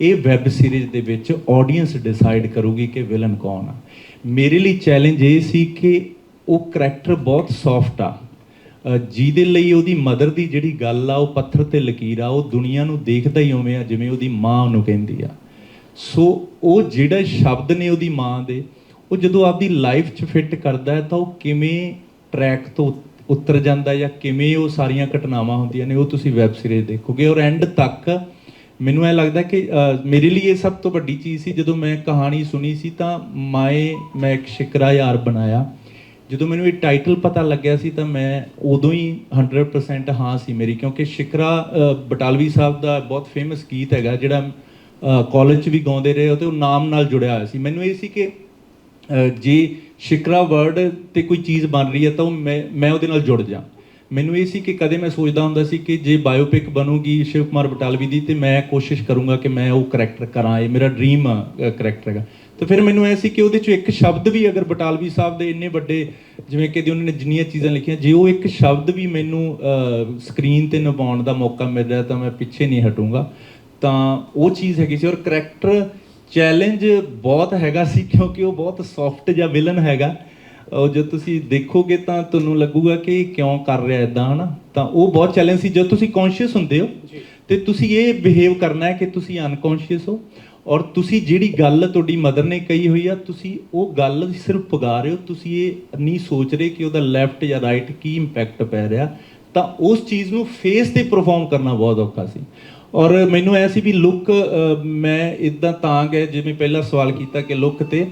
ਇਹ web series ਦੇ ਵਿੱਚ ਆਡੀਅנס ਡਿਸਾਈਡ ਕਰੂਗੀ ਕਿ ਵਿਲਨ ਕੌਣ ਆ। ਮੇਰੇ ਲਈ ਚੈਲੰਜ ਇਹ ਸੀ ਕਿ ਉਹ ਕਰੈਕਟਰ ਬਹੁਤ ਸੌਫਟ ਆ। ਜਿਹਦੇ ਲਈ ਉਹਦੀ ਮਦਰ ਦੀ ਜਿਹੜੀ ਗੱਲ ਆ, ਉਹ ਪੱਥਰ ਤੇ ਲਕੀਰ ਆ, ਉਹ ਦੁਨੀਆ ਨੂੰ ਦੇਖਦਾ ਹੀ ਉਵੇਂ ਆ, ਜਿਵੇਂ ਉਹਦੀ ਮਾਂ ਉਹਨੂੰ ਕਹਿੰਦੀ ਆ। ਸੋ ਉਹ ਜਿਹੜਾ ਸ਼ਬਦ ਨੇ ਉਹਦੀ ਮਾਂ ਦੇ, ਉਹ ਜਦੋਂ ਆਪਦੀ ਲਾਈਫ 'ਚ ਫਿੱਟ ਕਰਦਾ ਹੈ ਤਾਂ ਉਹ ਕਿਵੇਂ ਟਰੈਕ ਤੋਂ ਉਤ- ਉਤਰ ਜਾਂਦਾ ਜਾਂ ਕਿਵੇਂ ਉਹ ਸਾਰੀਆਂ ਘਟਨਾਵਾਂ ਹੁੰਦੀਆਂ ਨੇ, ਉਹ ਤੁਸੀਂ ਵੈਬ ਸੀਰੀਜ਼ ਦੇਖੋਗੇ। ਔਰ ਐਂਡ ਤੱਕ ਮੈਨੂੰ ਇਹ ਲੱਗਦਾ ਕਿ ਮੇਰੇ ਲਈ ਇਹ ਸਭ ਤੋਂ ਵੱਡੀ ਚੀਜ਼ ਸੀ, ਜਦੋਂ ਮੈਂ ਕਹਾਣੀ ਸੁਣੀ ਸੀ ਤਾਂ ਮਾਏ, ਮੈਂ ਇੱਕ ਸ਼ਿਕਰਾ ਯਾਰ ਬਣਾਇਆ। ਜਦੋਂ ਮੈਨੂੰ ਇਹ ਟਾਈਟਲ ਪਤਾ ਲੱਗਿਆ ਸੀ ਤਾਂ ਮੈਂ ਉਦੋਂ ਹੀ 100% ਹਾਂ ਸੀ ਮੇਰੀ, ਕਿਉਂਕਿ ਸ਼ਿਕਰਾ ਬਟਾਲਵੀ ਸਾਹਿਬ ਦਾ ਬਹੁਤ ਫੇਮਸ ਗੀਤ ਹੈਗਾ, ਜਿਹੜਾ ਕਾਲਜ 'ਚ ਵੀ ਗਾਉਂਦੇ ਰਹੇ ਉਹ ਤੇ ਉਹ ਨਾਮ ਨਾਲ ਜੁੜਿਆ ਹੋਇਆ ਸੀ। ਮੈਨੂੰ ਇਹ ਸੀ ਕਿ ਜੇ ਸ਼ਿਕਰਾ ਵਰਡ ਤੇ ਕੋਈ ਚੀਜ਼ ਬਣ ਰਹੀ ਹੈ ਤਾਂ ਉਹ ਮੈਂ ਮੈਂ ਉਹਦੇ ਨਾਲ ਜੁੜ ਜਾ। ਮੈਨੂੰ ਇਹ ਸੀ ਕਿ ਕਦੇ ਮੈਂ ਸੋਚਦਾ ਹੁੰਦਾ ਸੀ ਕਿ ਜੇ ਬਾਇਓਪਿਕ ਬਣੂਗੀ ਸ਼ਿਵ ਕੁਮਾਰ ਬਟਾਲਵੀ ਦੀ, ਤੇ ਮੈਂ ਕੋਸ਼ਿਸ਼ ਕਰੂੰਗਾ ਕਿ ਮੈਂ ਉਹ ਕਰੈਕਟਰ ਕਰਾਂ, ਇਹ ਮੇਰਾ ਡ੍ਰੀਮ ਕਰੈਕਟਰ ਹੈਗਾ। ਤੇ ਫਿਰ ਮੈਨੂੰ ਐ ਸੀ ਕਿ ਉਹਦੇ ਚੋਂ ਇੱਕ ਸ਼ਬਦ ਵੀ ਅਗਰ ਬਟਾਲਵੀ ਸਾਹਿਬ ਦੇ ਇੰਨੇ ਵੱਡੇ, ਜਿਵੇਂ ਕਿ ਉਹਨਾਂ ਨੇ ਜਿੰਨੀਆਂ ਚੀਜ਼ਾਂ ਲਿਖੀਆਂ, ਜੇ ਉਹ ਇੱਕ ਸ਼ਬਦ ਵੀ ਮੈਨੂੰ ਸਕਰੀਨ ਤੇ ਨਿਭਾਉਣ ਦਾ ਮੌਕਾ ਮਿਲ ਰਿਹਾ ਤਾਂ ਮੈਂ ਪਿੱਛੇ ਨਹੀਂ ਹਟੂੰਗਾ। ਤਾਂ ਉਹ ਚੀਜ਼ ਹੈਗੀ ਸੀ ਔਰ ਕਰੈਕਟਰ ਚੈਲੰਜ ਬਹੁਤ ਹੈਗਾ ਸੀ, ਕਿਉਂਕਿ ਉਹ ਬਹੁਤ ਸੌਫਟ ਜਿਹਾ ਵਿਲਨ ਹੈਗਾ। ਉਹ ਜਦ ਤੁਸੀਂ ਦੇਖੋਗੇ ਤਾਂ ਤੁਹਾਨੂੰ ਲੱਗੂਗਾ ਕਿ ਕਿਉਂ ਕਰ ਰਿਹਾ ਇਦਾਂ ਹਨਾ? ਤਾਂ ਉਹ ਬਹੁਤ ਚੈਲੰਜ ਸੀ। ਜਦ ਤੁਸੀਂ ਕੌਨਸ਼ੀਅਸ ਹੁੰਦੇ ਹੋ ਤੇ ਤੁਸੀਂ ਇਹ ਬਿਹੇਵ ਕਰਨਾ ਹੈ ਕਿ ਤੁਸੀਂ ਅਨਕੌਨਸ਼ੀਅਸ ਹੋ। ਔਰ ਤੁਸੀਂ ਜਿਹੜੀ ਗੱਲ ਤੁਹਾਡੀ ਮਦਰ ਨੇ ਕਹੀ ਹੋਈ ਆ ਤੁਸੀਂ ਉਹ ਗੱਲ ਸਿਰਫ ਪੁਗਾ ਰਹੇ ਹੋ। ਤੁਸੀਂ ਇਹ ਨਹੀਂ ਸੋਚ ਰਹੇ ਕਿ ਉਹਦਾ ਲੈਫਟ ਜਾਂ ਰਾਈਟ ਕੀ ਇੰਪੈਕਟ ਪੈ ਰਿਹਾ। ਤਾਂ ਉਸ ਚੀਜ਼ ਨੂੰ ਫੇਸ ਤੇ ਪਰਫਾਰਮ ਕਰਨਾ ਬਹੁਤ ਔਖਾ ਸੀ। ਔਰ ਮੈਨੂੰ ਐ ਸੀ ਵੀ ਲੁੱਕ ਮੈਂ ਇਦਾਂ ਤਾਂ ਗਿਆ ਜਿਵੇਂ ਪਹਿਲਾ ਸਵਾਲ ਕੀਤਾ ਕਿ ਲੁੱਕ ਤੇ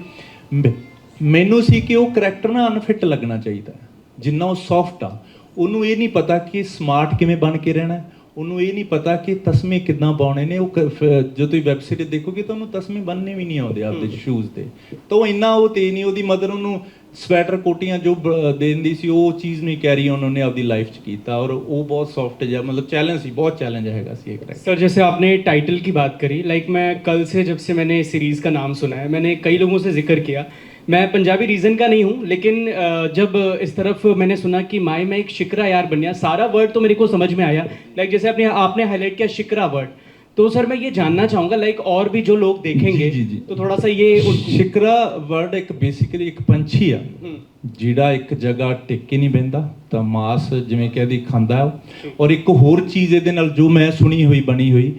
ਮੈਨੂੰ ਸੀ ਕਿ ਉਹ ਕਰੈਕਟਰ ਨਾ ਅਨਫਿਟ ਲੱਗਣਾ ਚਾਹੀਦਾ ਹੈ। ਜਿੰਨਾ ਉਹ ਸੌਫਟ ਆ ਉਹਨੂੰ ਇਹ ਨਹੀਂ ਪਤਾ ਕਿ ਸਮਾਰਟ ਕਿਵੇਂ ਬਣ ਕੇ ਰਹਿਣਾ ਹੈ। ਉਹਨੂੰ ਇਹ ਨਹੀਂ ਪਤਾ ਕਿ ਤਸਮੇ ਕਿੱਦਾਂ ਪਾਉਣੇ ਨੇ ਉਹ ਕ- ਫ- ਜਦੋਂ ਤੁਸੀਂ ਵੈਬ ਸੀਰੀਜ਼ ਦੇਖੋਗੇ ਤਾਂ ਉਹਨੂੰ ਤਸਮੇ ਬੰਨਣੇ ਵੀ ਨਹੀਂ ਆਉਂਦੇ ਆਪਦੇ ਸ਼ੂਜ਼ ਤੇ ਤਾਂ ਉਹ ਇੰਨਾ ਉਹ ਤੇ ਨਹੀਂ ਉਹਦੀ ਮਦਰ ਉਹਨੂੰ ਸਵੈਟਰ ਕੋਟੀਆਂ ਜੋ ਬ- ਦਿੰਦੀ ਸੀ ਉਹ ਚੀਜ਼ ਨਹੀਂ ਕੈਰੀ ਉਹਨਾਂ ਨੇ ਆਪਦੀ ਲਾਈਫ 'ਚ ਕੀਤਾ ਔਰ ਉਹ ਬਹੁਤ ਸੌਫਟ ਜਿਹਾ ਮਤਲਬ ਚੈਲੰਜ ਸੀ ਬਹੁਤ ਚੈਲੰਜ ਹੈਗਾ ਸੀ ਇੱਕ सर जैसे आपने टाइटल की बात करी लाइक मैं कल से जब से मैंने सीरीज़ का नाम सुना है मैंने कई लोगों से जिक्र किया मैं पंजाबी रीजन का नहीं हूँ लेकिन अ, जब इस तरफ मैंने सुना कि माए में एक शिकरा यार बन गया सारा वर्ड तो मेरे को समझ में आया लाइक जैसे आपने आपने हाईलाइट किया शिकरा वर्ड तो सर मैं ये जानना चाहूँगा लाइक और भी जो लोग देखेंगे जी, जी। तो थोड़ा सा ये उन- ਸ਼ਿਕਰਾ ਵਰਡ ਇੱਕ ਬੇਸਿਕਲੀ ਇੱਕ ਪੰਛੀ ਆ हम्म, ਜਿਹੜਾ ਇੱਕ ਜਗ੍ਹਾ ਟਿਕ ਕੇ ਨਹੀਂ ਬਹਿੰਦਾ ਤਾਂ ਮਾਸ ਜਿਵੇਂ ਕਹਦੀ ਖਾਂਦਾ ਹੈ। ਔਰ ਇੱਕ ਹੋਰ ਚੀਜ਼ ਇਹਦੇ ਨਾਲ ਜੋ ਮੈਂ ਸੁਣੀ ਹੋਈ ਬਣੀ ਹੋਈ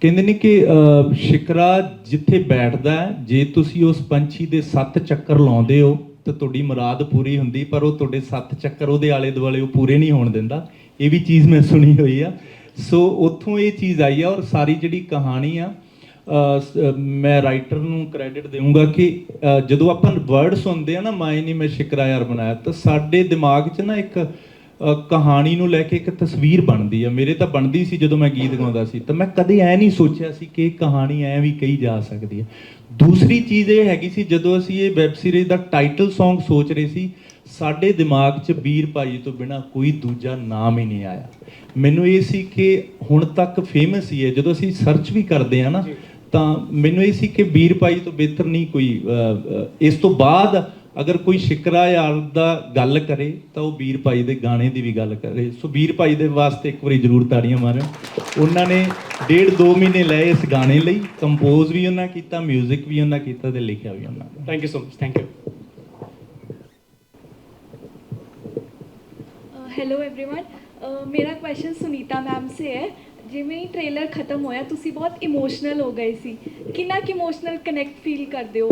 ਕਹਿੰਦੇ ਨੇ ਕਿ ਸ਼ਿਕਰਾ ਜਿੱਥੇ ਬੈਠਦਾ ਜੇ ਤੁਸੀਂ ਉਸ ਪੰਛੀ ਦੇ ਸੱਤ ਚੱਕਰ ਲਾਉਂਦੇ ਹੋ, ਤਾਂ ਤੁਹਾਡੀ ਮੁਰਾਦ ਪੂਰੀ ਹੁੰਦੀ, ਪਰ ਉਹ ਤੁਹਾਡੇ ਸੱਤ ਚੱਕਰ ਉਹਦੇ ਆਲੇ ਦੁਆਲੇ ਉਹ ਪੂਰੇ ਨਹੀਂ ਹੋਣ ਦਿੰਦਾ। ਇਹ ਵੀ ਚੀਜ਼ ਮੈਂ ਸੁਣੀ ਹੋਈ ਆ। ਸੋ ਉੱਥੋਂ ਇਹ ਚੀਜ਼ ਆਈ ਆ ਔਰ ਸਾਰੀ ਜਿਹੜੀ ਕਹਾਣੀ ਆ ਮੈਂ ਰਾਈਟਰ ਨੂੰ ਕ੍ਰੈਡਿਟ ਦੇਵਾਂਗਾ ਕਿ ਜਦੋਂ ਆਪਾਂ ਵਰਡ ਸੁਣਦੇ ਆ ਨਾ ਮਾਇ ਨਹੀਂ ਮੈਂ ਸ਼ਿਕਰਾ ਯਾਰ ਬਣਾਇਆ, ਤਾਂ ਸਾਡੇ ਦਿਮਾਗ 'ਚ ਨਾ ਇੱਕ ਕਹਾਣੀ ਨੂੰ ਲੈ ਕੇ ਇੱਕ ਤਸਵੀਰ ਬਣਦੀ ਆ। ਮੇਰੇ ਤਾਂ ਬਣਦੀ ਸੀ ਜਦੋਂ ਮੈਂ ਗੀਤ ਗਾਉਂਦਾ ਸੀ। ਤਾਂ ਮੈਂ ਕਦੇ ਐ ਨਹੀਂ ਸੋਚਿਆ ਸੀ ਕਿ ਇਹ ਕਹਾਣੀ ਐ ਵੀ ਕਹੀ ਜਾ ਸਕਦੀ ਹੈ ਦੂਸਰੀ ਚੀਜ਼ ਇਹ ਹੈਗੀ ਸੀ ਜਦੋਂ ਅਸੀਂ ਇਹ ਵੈਬ ਸੀਰੀਜ਼ ਦਾ ਟਾਈਟਲ Song ਸੋਚ ਰਹੇ ਸੀ ਸਾਡੇ ਦਿਮਾਗ 'ਚ ਵੀਰ ਭਾਈ ਤੋਂ ਬਿਨਾ ਕੋਈ ਦੂਜਾ ਨਾਮ ਹੀ ਨਹੀਂ ਆਇਆ। ਮੈਨੂੰ ਇਹ ਸੀ ਕਿ ਹੁਣ ਤੱਕ ਫੇਮਸ ਹੀ ਹੈ। ਜਦੋਂ ਅਸੀਂ ਸਰਚ ਵੀ ਕਰਦੇ ਆ ਨਾ ਤਾਂ ਮੈਨੂੰ ਇਹ ਸੀ ਕਿ ਵੀਰ ਭਾਈ ਤੋਂ ਬਿਹਤਰ ਨਹੀਂ ਕੋਈ ਇਸ ਤੋਂ ਬਾਅਦ ਅਗਰ ਕੋਈ ਸ਼ਿਕਰਾ ਯਾਰ ਦਾ ਗੱਲ ਕਰੇ ਤਾਂ ਉਹ ਵੀਰ ਭਾਈ ਦੇ ਗਾਣੇ ਦੀ ਵੀ ਗੱਲ ਕਰੇ ਸੋ ਵੀਰ ਭਾਈ ਦੇ ਵਾਸਤੇ ਇੱਕ ਵਾਰੀ ਜ਼ਰੂਰ ਤਾੜੀਆਂ ਮਾਰਨ ਉਹਨਾਂ ਨੇ ਡੇਢ ਦੋ ਮਹੀਨੇ ਲਏ ਇਸ ਗਾਣੇ ਲਈ ਕੰਪੋਜ਼ ਵੀ ਉਹਨਾਂ ਕੀਤਾ 뮤직 ਵੀ ਉਹਨਾਂ ਕੀਤਾ ਤੇ ਲਿਖਿਆ ਵੀ ਉਹਨਾਂ ਨੇ thank you so much thank you hello everyone ਮੇਰਾ ਕੁਐਸਚਨ ਸੁਨੀਤਾ ਮੈਮ ਸੇ ਹੈ ਜਿਵੇਂ ਹੀ ਟ੍ਰੇਲਰ ਖਤਮ ਹੋਇਆ ਤੁਸੀਂ ਬਹੁਤ ਇਮੋਸ਼ਨਲ ਹੋ ਗਏ ਸੀ ਕਿੰਨਾ ਕਿ ਇਮੋਸ਼ਨਲ ਕਨੈਕਟ ਫੀਲ ਕਰਦੇ ਹੋ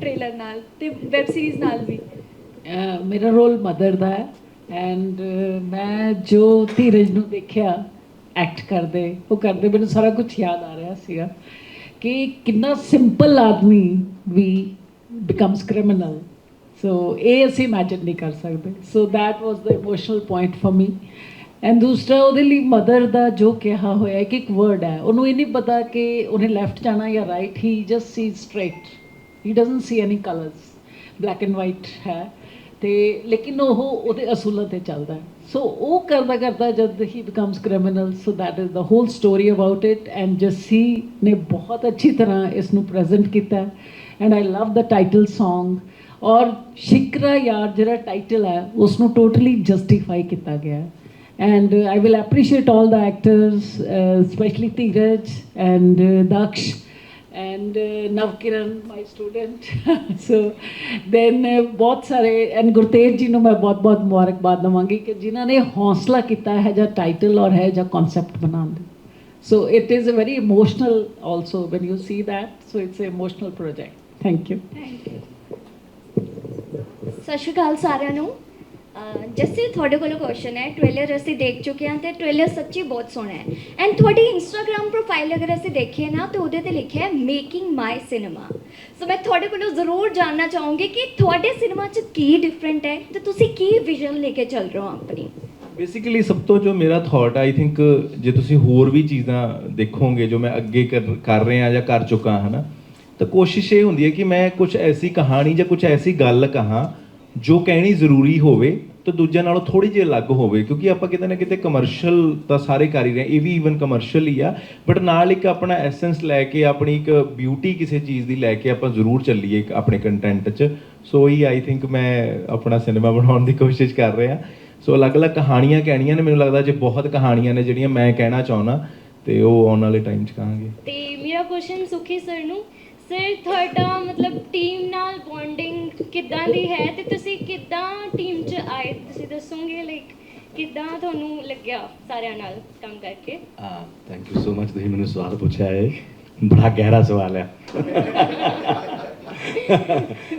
ਟ੍ਰੇਲਰ ਨਾਲ ਤੇ ਵੈਬ ਸੀਰੀਜ਼ ਨਾਲ ਵੀ? ਮੇਰਾ ਰੋਲ ਮਦਰ ਦਾ ਹੈ ਐਂਡ ਮੈਂ ਜੋ ਧੀਰਜ ਨੂੰ ਦੇਖਿਆ ਐਕਟ ਕਰਦੇ, ਉਹ ਕਰਦੇ ਮੈਨੂੰ ਸਾਰਾ ਕੁਝ ਯਾਦ ਆ ਰਿਹਾ ਸੀਗਾ ਕਿ ਕਿੰਨਾ ਸਿੰਪਲ ਆਦਮੀ ਵੀ ਬਿਕਮਸ ਕ੍ਰਿਮੀਨਲ ਸੋ ਇਹ ਅਸੀਂ ਇਮੇਜਿਨ ਨਹੀਂ ਕਰ ਸਕਦੇ। So that was the emotional point for me and ਦੂਸਰਾ, ਉਹਦੇ ਲਈ ਮਦਰ ਦਾ ਜੋ ਕਿਹਾ ਹੋਇਆ ਕਿ ਇੱਕ ਵਰਡ ਹੈ, ਉਹਨੂੰ ਇਹ ਨਹੀਂ ਪਤਾ ਕਿ ਉਹਨੇ ਲੈਫਟ ਜਾਣਾ ਜਾਂ ਰਾਈਟ ਹੀ just C straight he doesn't see any colours black and white ਹੈ ਤੇ ਲੇਕਿਨ ਉਹ ਉਹਦੇ ਅਸੂਲਾਂ ਤੇ ਚੱਲਦਾ ਹੈ। ਸੋ ਉਹ ਕਰਦਾ ਕਰਦਾ ਜਦ ਹੀ becomes criminal so that is the whole story about it and Jassi ਨੇ ਬਹੁਤ ਅੱਛੀ ਤਰ੍ਹਾਂ ਇਸ ਨੂੰ ਪ੍ਰੈਜ਼ੈਂਟ ਕੀਤਾ and I love the title Song ਔਰ ਸ਼ਿਕਰਾ ਯਾਰ ਜਿਹੜਾ ਟਾਈਟਲ ਹੈ ਉਸ ਨੂੰ ਟੋਟਲੀ ਜਸਟੀਫਾਈ ਕੀਤਾ ਗਿਆ and I will appreciate will the actors specially Dheeraj and especially and and my student so then ਬਹੁਤ ਸਾਰੇ ਐਂਡ ਗੁਰਤੇਜ ਜੀ ਨੂੰ ਮੈਂ ਬਹੁਤ ਬਹੁਤ ਮੁਬਾਰਕਬਾਦ ਦਵਾਂਗੀ ਕਿ ਜਿਨ੍ਹਾਂ ਨੇ ਹੌਸਲਾ ਕੀਤਾ ਹੈ ਜਾਂ ਟਾਈਟਲ ਔਰ ਹੈ ਜਾਂ ਕਨਸੈਪਟ ਬਣਾਉਣ ਦੇ so it is a very emotional also when you see that so it's a emotional project thank you ਸਤਿ ਸ਼੍ਰੀ ਅਕਾਲ ਸਾਰਿਆਂ ਨੂੰ ਜੱਸੀ, ਤੁਹਾਡੇ ਕੋਲੋਂ ਕੁਐਸਚਨ ਹੈ। ਟ੍ਰੇਲਰ ਅਸੀਂ ਦੇਖ ਚੁੱਕੇ ਹਾਂ ਤੇ ਟ੍ਰੇਲਰ ਸੱਚੀ ਬਹੁਤ ਸੋਹਣਾ ਹੈ। ਐਂਡ ਤੁਹਾਡੀ ਇੰਸਟਾਗ੍ਰam ਪ੍ਰੋਫਾਈਲ ਅਗਰ ਅਸੀਂ ਦੇਖੀਏ ਨਾ, ਤੇ ਉਹਦੇ ਤੇ ਲਿਖਿਆ ਹੈ ਮੇਕਿੰਗ ਮਾਈ ਸਿਨੇਮਾ ਸੋ ਮੈਂ ਤੁਹਾਡੇ ਕੋਲੋਂ ਜ਼ਰੂਰ ਜਾਣਨਾ ਚਾਹੂੰਗੀ ਕਿ ਤੁਹਾਡੇ ਸਿਨੇਮਾ 'ਚ ਕੀ ਡਿਫਰੈਂਟ ਹੈ ਤੇ ਤੁਸੀਂ ਕੀ ਵਿਜ਼ਨ ਲੈ ਕੇ ਚੱਲ ਰਹੇ ਹੋ ਆਪਣੀ? ਬੇਸਿਕਲੀ ਸਭ ਤੋਂ ਜੋ ਮੇਰਾ ਥਾਟ ਆਈ ਥਿੰਕ ਜੇ ਤੁਸੀਂ ਹੋਰ ਵੀ ਚੀਜ਼ਾਂ ਦੇਖੋਗੇ, ਜੋ ਮੈਂ ਅੱਗੇ ਕਰ ਕਰ ਰਿਹਾ ਜਾਂ ਕਰ ਚੁੱਕਾ ਹਾਂ ਨਾ ਤਾਂ ਕੋਸ਼ਿਸ਼ ਇਹ ਹੁੰਦੀ ਹੈ ਕਿ ਮੈਂ ਕੁਝ ਐਸੀ ਕਹਾਣੀ ਜਾਂ ਕੁਝ ਐਸੀ ਗੱਲ ਕਹਾਂ ਜੋ ਕਹਿਣੀ ਜ਼ਰੂਰੀ ਹੋਵੇ ਤਾਂ ਦੂਜਿਆਂ ਨਾਲੋਂ ਥੋੜੀ ਜਿਹੀ ਅਲੱਗ ਹੋਵੇ, ਕਿਉਂਕਿ ਆਪਾਂ ਕਿਤੇ ਨਾ ਕਿਤੇ ਕਮਰਸ਼ੀਅਲ ਤਾਂ ਸਾਰੇ ਕਰ ਹੀ ਰਹੇ, ਇਹ ਵੀ ਇਵਨ ਕਮਰਸ਼ੀਅਲ ਹੀ ਆ ਬਟ ਨਾਲ ਇੱਕ ਆਪਣਾ ਐਸੈਂਸ ਲੈ ਕੇ, ਆਪਣੀ ਇੱਕ ਬਿਊਟੀ ਕਿਸੇ ਚੀਜ਼ ਦੀ ਲੈ ਕੇ ਆਪਾਂ ਜ਼ਰੂਰ ਚੱਲੀਏ ਆਪਣੇ ਕੰਟੈਂਟ 'ਚ। ਸੋ ਹੀ ਆਈ ਥਿੰਕ ਮੈਂ ਆਪਣਾ ਸਿਨੇਮਾ ਬਣਾਉਣ ਦੀ ਕੋਸ਼ਿਸ਼ ਕਰ ਰਿਹਾ। ਸੋ ਅਲੱਗ-ਅਲੱਗ ਕਹਾਣੀਆਂ ਕਹਿਣੀਆਂ ਨੇ, ਮੈਨੂੰ ਲੱਗਦਾ ਜੇ ਬਹੁਤ ਕਹਾਣੀਆਂ ਨੇ ਜਿਹੜੀਆਂ ਮੈਂ ਕਹਿਣਾ ਚਾਹੁੰਦਾ, ਤੇ ਉਹ ਆਉਣ ਵਾਲੇ ਟਾਈਮ 'ਚ ਕਹਾਂਗੇ। ਤੇ ਮੇਰਾ ਕੁਐਸਚਨ ਸੁਖੀ ਸਰ ਨੂੰ ਸਰ ਤੁਹਾਡਾ ਮਤਲਬ ਟੀਮ ਨਾਲ ਬੌਂਡਿੰਗ ਕਿੱਦਾਂ ਦੀ ਹੈ ਤੇ ਤੁਸੀਂ ਕਿੱਦਾਂ ਟੀਮ 'ਚ ਆਏ? ਤੁਸੀਂ ਦੱਸੋਗੇ ਲਾਈਕ ਕਿੱਦਾਂ ਤੁਹਾਨੂੰ ਲੱਗਿਆ ਸਾਰਿਆਂ ਨਾਲ ਕੰਮ ਕਰਕੇ? ਹਾਂ ਥੈਂਕ ਯੂ ਸੋ ਮਚ ਤੁਸੀਂ ਮੈਨੂੰ ਸਵਾਲ ਪੁੱਛਿਆ ਹੈ ਬੜਾ ਗਹਿਰਾ ਸਵਾਲ ਹੈ